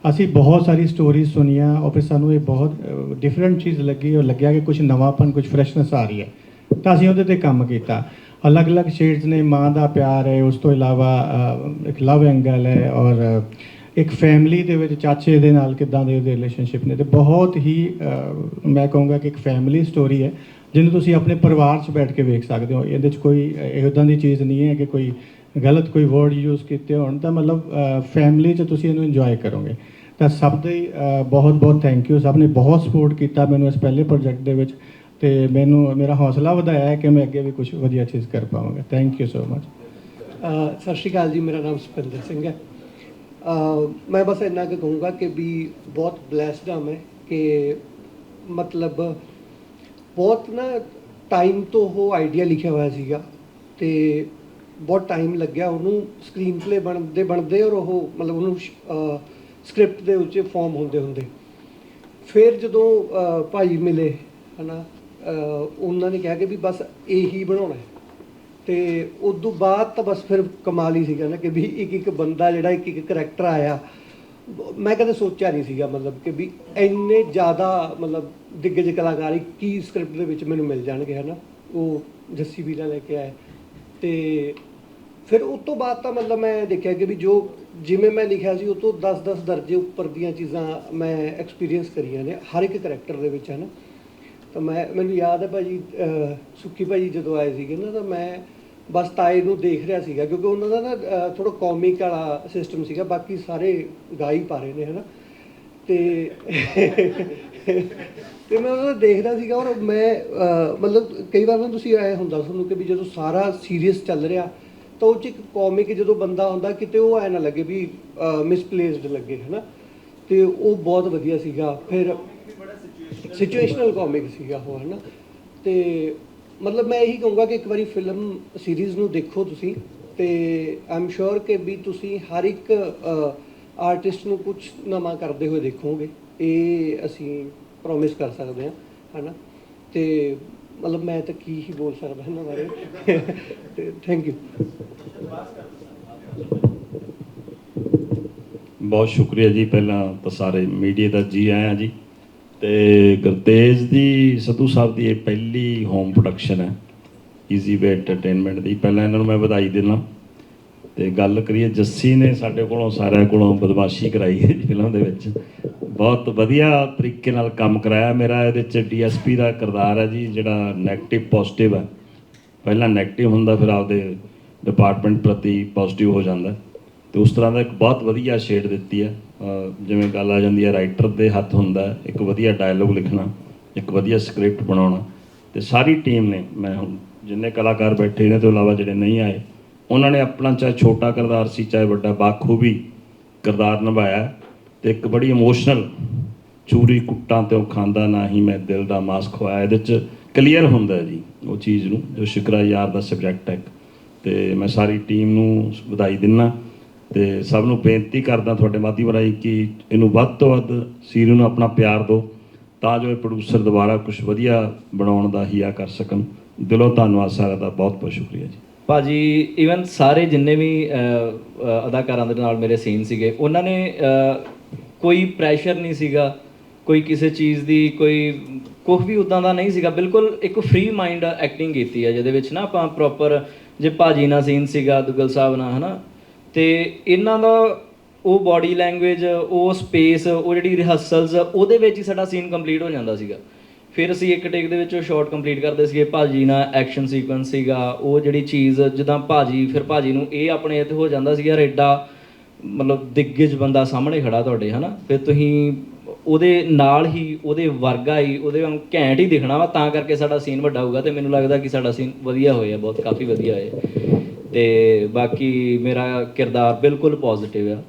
ਅਸੀਂ ਬਹੁਤ ਸਾਰੀ ਸਟੋਰੀਜ਼ ਸੁਣੀਆਂ ਔਰ ਫਿਰ ਸਾਨੂੰ ਇਹ ਬਹੁਤ ਡਿਫਰੈਂਟ ਚੀਜ਼ ਲੱਗੀ ਔਰ ਲੱਗਿਆ ਕਿ ਕੁਝ ਨਵਾਂਪਨ ਕੁਝ ਫਰੈਸ਼ਨੈਸ ਆ ਰਹੀ ਹੈ। ਤਾਂ ਅਸੀਂ ਉਹਦੇ ਤੇ ਕੰਮ ਕੀਤਾ। ਅਲੱਗ-ਅਲੱਗ ਸ਼ੇਡਸ ਨੇ, ਮਾਂ ਦਾ ਪਿਆਰ ਹੈ, ਉਸ ਤੋਂ ਇਲਾਵਾ ਇੱਕ ਲਵ ਐਂਗਲ ਹੈ ਔਰ ਇੱਕ ਫੈਮਿਲੀ ਦੇ ਵਿੱਚ, ਚਾਚੇ ਦੇ ਨਾਲ ਕਿੱਦਾਂ ਦੇ ਉਹਦੇ ਰਿਲੇਸ਼ਨਸ਼ਿਪ ਨੇ। ਤੇ ਬਹੁਤ ਹੀ ਮੈਂ ਕਹੂੰਗਾ ਕਿ ਇੱਕ ਫੈਮਿਲੀ ਸਟੋਰੀ ਹੈ, ਜਿਹਨੂੰ ਤੁਸੀਂ ਆਪਣੇ ਪਰਿਵਾਰ 'ਚ ਬੈਠ ਕੇ ਵੇਖ ਸਕਦੇ ਹੋ। ਇਹਦੇ 'ਚ ਕੋਈ ਇਦਾਂ ਦੀ ਚੀਜ਼ ਨਹੀਂ ਹੈ ਕਿ ਕੋਈ ਗਲਤ ਕੋਈ ਵਰਡ ਯੂਜ਼ ਕੀਤੇ ਹੋਣ। ਤਾਂ ਮਤਲਬ ਫੈਮਿਲੀ 'ਚ ਤੁਸੀਂ ਇਹਨੂੰ ਇੰਜੋਏ ਕਰੋਗੇ। ਤਾਂ ਸਭ ਦੇ ਬਹੁਤ ਬਹੁਤ ਥੈਂਕ ਯੂ ਸਭ ਨੇ ਬਹੁਤ ਸਪੋਰਟ ਕੀਤਾ ਮੈਨੂੰ ਇਸ ਪਹਿਲੇ ਪ੍ਰੋਜੈਕਟ ਦੇ ਵਿੱਚ ਤੇ ਮੈਨੂੰ, ਮੇਰਾ ਹੌਸਲਾ ਵਧਾਇਆ ਹੈ ਕਿ ਮੈਂ ਅੱਗੇ ਵੀ ਕੁਝ ਵਧੀਆ ਚੀਜ਼ ਕਰ ਪਾਵਾਂਗਾ। ਥੈਂਕ ਯੂ ਸੋ ਮਚ ਸਤਿ ਸ਼੍ਰੀ ਅਕਾਲ ਜੀ, ਮੇਰਾ ਨਾਮ ਸੁਪਿੰਦਰ ਸਿੰਘ ਹੈ। ਮੈਂ ਬਸ ਇੰਨਾ ਕੁ ਕਹੂੰਗਾ ਕਿ ਵੀ ਬਹੁਤ ਬlesed ਹਾਂ ਮੈਂ ਕਿ ਮਤਲਬ ਬਹੁਤ ਨਾ ਟਾਈਮ ਤੋਂ ਉਹ ਆਈਡੀਆ ਲਿਖਿਆ ਹੋਇਆ ਸੀਗਾ ਤੇ ਬਹੁਤ ਟਾਈਮ ਲੱਗਿਆ ਉਹਨੂੰ ਸਕਰੀਨ ਪਲੇ ਬਣਦੇ ਬਣਦੇ ਔਰ ਉਹ ਮਤਲਬ ਉਹਨੂੰ ਸਕ੍ਰਿਪਟ ਦੇ ਉੱਚੇ ਫਾਰਮ ਹੁੰਦੇ ਹੁੰਦੇ। ਫਿਰ ਜਦੋਂ ਭਾਈ ਮਿਲੇ ਹਨਾ ਅ, ਉਹਨਾਂ ਨੇ ਕਿਹਾ ਕਿ ਵੀ ਬਸ ਇਹੀ ਬਣਾਉਣਾ ਹੈ। ਤੇ ਉਸ ਤੋਂ ਬਾਅਦ ਤਾਂ ਬਸ ਫਿਰ ਕਮਾਲ ਹੀ ਸੀਗਾ ਨਾ ਕਿ ਵੀ ਇੱਕ ਇੱਕ ਬੰਦਾ ਜਿਹੜਾ ਇੱਕ ਇੱਕ ਕਰੈਕਟਰ ਆਇਆ ਮੈਂ ਕਦੇ ਸੋਚਿਆ ਨਹੀਂ ਸੀਗਾ ਮਤਲਬ ਕਿ ਵੀ ਇੰਨੇ ਜ਼ਿਆਦਾ ਮਤਲਬ ਦਿੱਗਜ ਕਲਾਕਾਰ ਕੀ ਸਕ੍ਰਿਪਟ ਦੇ ਵਿੱਚ ਮੈਨੂੰ ਮਿਲ ਜਾਣਗੇ ਹਨਾ। ਉਹ ਜੱਸੀ ਵੀਰਾ ਲੈ ਕੇ ਆਏ। ਤੇ ਫਿਰ ਉਸ ਤੋਂ ਬਾਅਦ ਤਾਂ ਮਤਲਬ ਮੈਂ ਦੇਖਿਆ ਕਿ ਵੀ ਜੋ ਜਿਵੇਂ ਮੈਂ ਲਿਖਿਆ ਸੀ ਉਹ ਤੋਂ 10-10 ਦਰਜੇ ਉੱਪਰ ਦੀਆਂ ਚੀਜ਼ਾਂ ਮੈਂ ਐਕਸਪੀਰੀਅੰਸ ਕਰੀਆਂ ਨੇ ਹਰ ਇੱਕ ਕਰੈਕਟਰ ਦੇ ਵਿੱਚ ਹੈ ਨਾ ਤਾਂ ਮੈਂ ਮੈਨੂੰ ਯਾਦ ਹੈ ਭਾਜੀ ਅਹ, ਸੁੱਖੀ ਭਾਜੀ ਜਦੋਂ ਆਏ ਸੀਗੇ ਨਾ ਤਾਂ ਮੈਂ ਬਸ ਤਾਏ ਨੂੰ ਦੇਖ ਰਿਹਾ ਸੀਗਾ ਕਿਉਂਕਿ ਉਹਨਾਂ ਦਾ ਨਾ ਥੋੜਾ ਕਾਮਿਕ ਵਾਲਾ ਸਿਸਟਮ ਸੀਗਾ ਬਾਕੀ ਸਾਰੇ ਗਾ ਹੀ ਪਾ ਰਹੇ ਨੇ ਹਨਾ। ਤੇ ਤੇ ਮੈਂ ਉਹਨਾਂ ਨੂੰ ਦੇਖਦਾ ਸੀਗਾ ਔਰ ਮੈਂ ਮਤਲਬ ਕਈ ਵਾਰ ਨਾ ਤੁਸੀਂ ਐ ਹੁੰਦਾ ਤੁਹਾਨੂੰ ਕਿ ਵੀ ਜਦੋਂ ਸਾਰਾ ਸੀਰੀਅਸ ਚੱਲ ਰਿਹਾ ਤਾਂ ਉਹ ਚ ਇੱਕ ਕਾਮਿਕ ਜਦੋਂ ਬੰਦਾ ਹੁੰਦਾ ਕਿਤੇ ਉਹ ਐ ਨਾ ਲੱਗੇ ਵੀ ਮਿਸਪਲੇਸਡ ਲੱਗੇ, ਹਨਾ? ਤੇ ਉਹ ਬਹੁਤ ਵਧੀਆ ਸੀਗਾ। ਫਿਰ ਸਿਚੁਏਸ਼ਨਲ ਕਾਮਿਕ ਸੀਗਾ ਉਹ, ਹਨਾ? ਤੇ ਮਤਲਬ ਮੈਂ ਇਹੀ ਕਹੂੰਗਾ ਕਿ ਇੱਕ ਵਾਰੀ ਫਿਲਮ ਸੀਰੀਜ਼ ਨੂੰ ਦੇਖੋ ਤੁਸੀਂ ਤੇ ਆਮ ਸ਼ੋਰ ਕਿ ਵੀ ਤੁਸੀਂ ਹਰ ਇੱਕ ਆਰਟਿਸਟ ਨੂੰ ਕੁਝ ਨਵਾਂ ਕਰਦੇ ਹੋਏ ਦੇਖੋਗੇ। ਇਹ ਅਸੀਂ ਪ੍ਰੋਮਿਸ ਕਰ ਸਕਦੇ ਹਾਂ, ਹਨਾ? ਤੇ ਮਤਲਬ ਮੈਂ ਤਾਂ ਕੀ ਹੀ ਬੋਲ ਸਕਦਾ ਇਹਨਾਂ ਬਾਰੇ। ਥੈਂਕ ਯੂ ਬਹੁਤ ਸ਼ੁਕਰੀਆ ਜੀ ਪਹਿਲਾਂ ਤਾਂ ਸਾਰੇ ਮੀਡੀਆ ਦਾ ਜੀ ਆਇਆਂ ਜੀ। ਤੇ ਗੁਰਤੇਜ ਦੀ, ਸਤੂ ਸਾਹਿਬ ਦੀ ਇਹ ਪਹਿਲੀ ਹੋਮ ਪ੍ਰੋਡਕਸ਼ਨ ਹੈ। ਈਜ਼ੀ ਵੇ ਐਂਟਰਟੇਨਮੈਂਟ ਦੀ। ਪਹਿਲਾਂ ਇਹਨਾਂ ਨੂੰ ਮੈਂ ਵਧਾਈ ਦਿੰਦਾ। ਤੇ ਗੱਲ ਕਰੀਏ ਜੱਸੀ ਨੇ ਸਾਡੇ ਕੋਲੋਂ, ਸਾਰਿਆਂ ਕੋਲੋਂ ਬਦਮਾਸ਼ੀ ਕਰਾਈ ਹੈ ਫਿਲਮ ਦੇ ਵਿੱਚ। ਬਹੁਤ ਵਧੀਆ ਤਰੀਕੇ ਨਾਲ ਕੰਮ ਕਰਾਇਆ। ਮੇਰਾ ਇਹਦੇ ਚ ਡੀਐਸਪੀ ਦਾ ਕਿਰਦਾਰ ਹੈ ਜੀ, ਜਿਹੜਾ 네ਗੇਟਿਵ ਪੋਜ਼ਿਟਿਵ ਹੈ। ਪਹਿਲਾਂ 네ਗੇਟਿਵ ਹੁੰਦਾ, ਫਿਰ ਆਪਦੇ ਡਿਪਾਰਟਮੈਂਟ ਪ੍ਰਤੀ ਪੋਜ਼ਿਟਿਵ ਹੋ ਜਾਂਦਾ। ਤੇ ਉਸ ਤਰ੍ਹਾਂ ਦਾ ਇੱਕ ਬਹੁਤ ਵਧੀਆ ਸ਼ੇਡ ਦਿੱਤੀ ਹੈ। ਜਿਵੇਂ ਗੱਲ ਆ ਜਾਂਦੀ ਹੈ ਰਾਈਟਰ ਦੇ ਹੱਥ ਹੁੰਦਾ ਇੱਕ ਵਧੀਆ ਡਾਇਲੋਗ ਲਿਖਣਾ, ਇੱਕ ਵਧੀਆ ਸਕ੍ਰਿਪਟ ਬਣਾਉਣਾ। ਤੇ ਸਾਰੀ ਟੀਮ ਨੇ, ਮੈਂ ਹੁਣ ਜਿੰਨੇ ਕਲਾਕਾਰ ਬੈਠੇ ਇਹਨਾਂ ਤੋਂ ਇਲਾਵਾ ਜਿਹੜੇ ਨਹੀਂ ਆਏ, ਉਹਨਾਂ ਨੇ ਆਪਣਾ ਚਾਹੇ ਛੋਟਾ ਕਿਰਦਾਰ ਸੀ, ਚਾਹੇ ਵੱਡਾ, ਬਾਖੂਬੀ ਕਿਰਦਾਰ ਨਿਭਾਇਆ। ਤੇ ਇੱਕ ਬੜੀ ਇਮੋਸ਼ਨਲ ਚੂਰੀ ਕੁੱਟਾਂ ਤੇ ਉਹ ਖਾਂਦਾ ਨਾ ਹੀ ਮੈਂ ਦਿਲ ਦਾ ਮਾਸ ਖਵਾਇਆ। ਇਹਦੇ ਚ ਕਲੀਅਰ ਹੁੰਦਾ ਜੀ ਉਹ ਚੀਜ਼ ਨੂੰ, ਜੋ ਸ਼ਿਕਰਾ ਯਾਰ ਦਾ ਸਬਜੈਕਟ ਹੈ ਤੇ ਮੈਂ ਸਾਰੀ ਟੀਮ ਨੂੰ ਵਧਾਈ ਦਿੰਨਾ ਤੇ ਸਭ ਨੂੰ ਬੇਨਤੀ ਕਰਦਾ ਤੁਹਾਡੇ ਮਾਧਿਅਮ ਰਾਹੀਂ ਕਿ ਇਹਨੂੰ ਵੱਧ ਤੋਂ ਵੱਧ ਸੀਰੀਅਲ ਨੂੰ ਆਪਣਾ ਪਿਆਰ ਦਿਓ, ਤਾਂ ਜੋ ਇਹ ਪ੍ਰੋਡਿਊਸਰ ਦੁਬਾਰਾ ਕੁਝ ਵਧੀਆ ਬਣਾਉਣ ਦਾ ਹਿਆ ਕਰ ਸਕਣ। ਦਿਲੋਂ ਧੰਨਵਾਦ ਸਾਰਿਆਂ ਦਾ, ਬਹੁਤ ਬਹੁਤ ਸ਼ੁਕਰੀਆ ਜੀ। ਭਾਜੀ ਇਵਨ ਸਾਰੇ ਜਿੰਨੇ ਵੀ ਅਦਾਕਾਰਾਂ ਦੇ ਨਾਲ ਮੇਰੇ ਸੀਨ ਸੀਗੇ, ਉਹਨਾਂ ਨੇ ਕੋਈ ਪ੍ਰੈਸ਼ਰ ਨਹੀਂ ਸੀਗਾ, ਕੋਈ ਕਿਸੇ ਚੀਜ਼ ਦੀ ਕੋਈ ਕੁਝ ਵੀ ਉਦਾਂ ਦਾ ਨਹੀਂ ਸੀਗਾ, ਬਿਲਕੁਲ ਇੱਕ ਫ੍ਰੀ ਮਾਈਂਡ ਐਕਟਿੰਗ ਕੀਤੀ ਹੈ ਜਿਹਦੇ ਵਿੱਚ ਨਾ ਆਪਾਂ ਪ੍ਰੋਪਰ ਜੇ ਭਾਜੀ ਨਾਲ ਸੀਨ ਸੀਗਾ, ਦੁੱਗਲ ਸਾਹਿਬ ਨਾਲ, ਹਨਾ, ਤੇ ਇਹਨਾਂ ਦਾ ਉਹ ਬਾਡੀ ਲੈਂਗੁਏਜ ਉਹ ਸਪੇਸ ਉਹ ਜਿਹੜੀ ਰਿਹਰਸਲਸ ਉਹਦੇ ਵਿੱਚ ਹੀ ਸਾਡਾ ਸੀਨ ਕੰਪਲੀਟ ਹੋ ਜਾਂਦਾ ਸੀਗਾ। ਫਿਰ ਅਸੀਂ ਇੱਕ ਟੇਕ ਦੇ ਵਿੱਚ ਉਹ ਸ਼ਾਟ ਕੰਪਲੀਟ ਕਰਦੇ ਸੀਗੇ, ਭਾਜੀ ਨਾਲ ਐਕਸ਼ਨ ਸੀਕੁਐਂਸ ਸੀਗਾ, ਉਹ ਜਿਹੜੀ ਚੀਜ਼, ਜਿੱਦਾਂ ਭਾਜੀ, ਫਿਰ ਭਾਜੀ ਨੂੰ ਇਹ ਆਪਣੇ ਇੱਥੇ ਹੋ ਜਾਂਦਾ ਸੀਗਾ, ਰੇਡਾ ਮਤਲਬ ਦਿੱਗਜ ਬੰਦਾ ਸਾਹਮਣੇ ਖੜਾ ਤੁਹਾਡੇ, ਹਨਾ? ਫਿਰ ਤੁਸੀਂ ਉਹਦੇ ਨਾਲ ਹੀ, ਉਹਦੇ ਵਰਗਾ ਹੀ, ਉਹਦੇ ਵਾਂਗ ਘੈਂਟ ਹੀ ਦਿਖਣਾ ਵਾ, ਤਾਂ ਕਰਕੇ ਸਾਡਾ ਸੀਨ ਵੱਡਾ ਹੋਊਗਾ ਤੇ ਮੈਨੂੰ ਲੱਗਦਾ ਕਿ ਸਾਡਾ ਸੀਨ ਵਧੀਆ ਹੋਇਆ, ਬਹੁਤ ਕਾਫੀ ਵਧੀਆ ਹੋਇਆ। ਤੇ ਬਾਕੀ ਮੇਰਾ ਕਿਰਦਾਰ ਬਿਲਕੁਲ ਪੋਜ਼ਿਟਿਵ ਆ।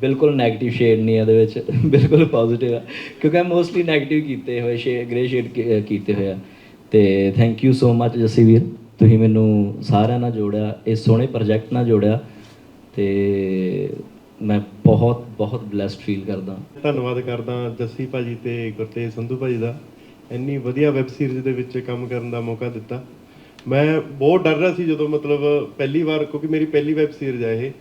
ਬਿਲਕੁਲ 네ਗੇਟਿਵ ਸ਼ੇਡ ਨਹੀਂ ਇਹਦੇ ਵਿੱਚ, ਬਿਲਕੁਲ ਪੋਜ਼ਿਟਿਵ ਆ। ਕਿਉਂਕਿ ਮੈਂ ਮੋਸਟਲੀ 네ਗੇਟਿਵ ਕੀਤੇ ਹੋਏ ਸ਼ੇਡ ਗ੍ਰੇ ਸ਼ੇਡ ਕੀਤੇ ਹੋਏ ਆ। ਤੇ thank you so much Jassi ਵੀਰ, ਤੁਸੀਂ ਮੈਨੂੰ ਸਾਰਿਆਂ ਨਾਲ ਜੋੜਿਆ ਇਸ ਸੋਹਣੇ ਪ੍ਰੋਜੈਕਟ ਨਾਲ ਜੋੜਿਆ। ਤੇ ਮੈਂ ਬਹੁਤ ਬਹੁਤ ਬlesed ਫੀਲ ਕਰਦਾ। ਧੰਨਵਾਦ ਕਰਦਾ ਜੱਸੀ ਭਾਜੀ ਤੇ ਗੁਰਤੇਜ ਸੰਧੂ ਭਾਜੀ ਦਾ। ਇੰਨੀ ਵਧੀਆ ਵੈਬ ਸੀਰੀਜ਼ ਦੇ ਵਿੱਚ ਕੰਮ ਕਰਨ ਦਾ ਮੌਕਾ ਦਿੱਤਾ। ਮੈਂ ਬਹੁਤ ਡਰ ਰਿਹਾ ਸੀ ਜਦੋਂ ਮਤਲਬ ਪਹਿਲੀ ਵਾਰ, ਕਿਉਂਕਿ ਮੇਰੀ ਪਹਿਲੀ ਵੈਬ ਸੀਰੀਜ਼ ਹੈ ਇਹ।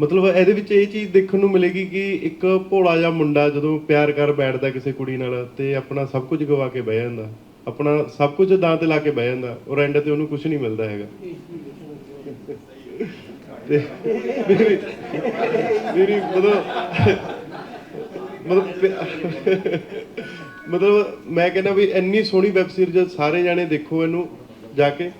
ਮਤਲਬ ਇਹਦੇ ਵਿੱਚ ਇਹ ਚੀਜ਼ ਦੇਖਣ ਨੂੰ ਮਿਲੇਗੀ ਕਿ ਇੱਕ ਭੋਲਾ ਜਿਹਾ ਮੁੰਡਾ ਜਦੋਂ ਪਿਆਰ ਕਰ ਬੈਠਦਾ ਕਿਸੇ ਕੁੜੀ ਨਾਲ ਤੇ ਆਪਣਾ ਸਭ ਕੁਝ ਗਵਾ ਕੇ ਬਹਿ ਜਾਂਦਾ। ਆਪਣਾ ਸਭ ਕੁਝ ਦਾਂ ਤੇ ਲਾ ਕੇ ਬਹਿ ਜਾਂਦਾ। ਔਰ ਐਂਡ ਤੇ ਉਹਨੂੰ ਕੁਝ ਨਹੀਂ ਮਿਲਦਾ ਹੈਗਾ। ਤੇ ਮੇਰੀ ਮੇਰੀ ਮਤਲਬ ਮਤਲਬ ਮਤਲਬ ਮੈਂ ਕਹਿੰਦਾ ਵੀ ਇੰਨੀ ਸੋਹਣੀ ਵੈਬ ਸੀਰੀਜ਼ ਸਾਰੇ ਜਾਣੇ ਦੇਖੋ ਇਹਨੂੰ ਜਾ ਕੇ।